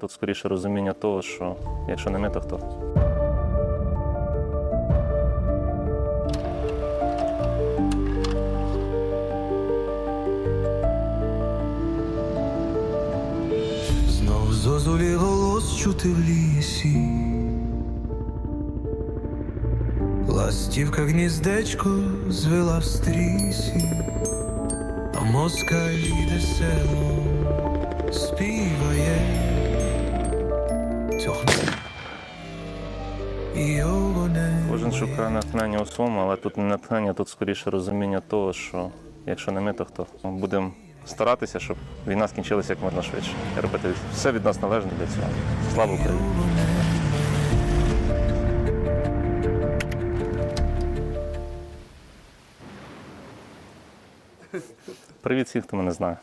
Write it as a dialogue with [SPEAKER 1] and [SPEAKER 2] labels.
[SPEAKER 1] Тут скоріше розуміння того, що якщо не ми, то хто.
[SPEAKER 2] Знов зозулі голос чути в лісі. Ластівка гніздечко звела в стрісі, а москалі де село співає. Йовоне.
[SPEAKER 1] Кожен шукає натхнення у своєму, але тут не натхнення, тут скоріше розуміння того, що якщо не ми, то хто. Будемо старатися, щоб війна скінчилася як можна швидше. І робити все від нас належне для цього. Слава Україні! Привіт всім, хто мене знає.